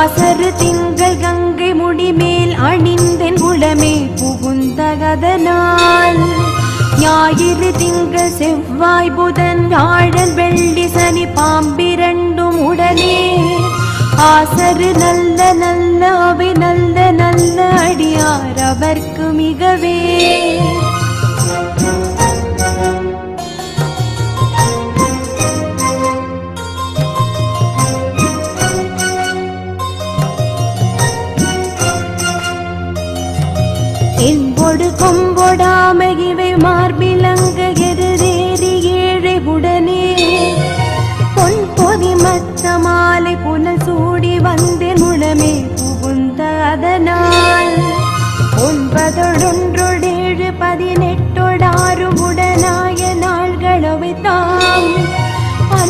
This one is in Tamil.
ஆசரு திங்கள் கங்கை முடிமேல் அணிந்தென் உளமே புகுந்தகதனால் ஞாயிறு திங்கள் செவ்வாய் புதன் வியாழன் வெள்ளி சனி பாம்பிரண்டும் உடனே. ஆசரு நல்ல நல்ல அவை நல்ல நல்ல அடியார் அவர்க்கு மிகவே. என்பொடு கொம்பொடாம இவை மார்பிலங்க எருதேறி ஏழை உடனே. பொன் பொதி மத்த மாலை புனல் சூடி வந்தேன் முழமே புகுந்த அதனால். ஒன்பதொடுன்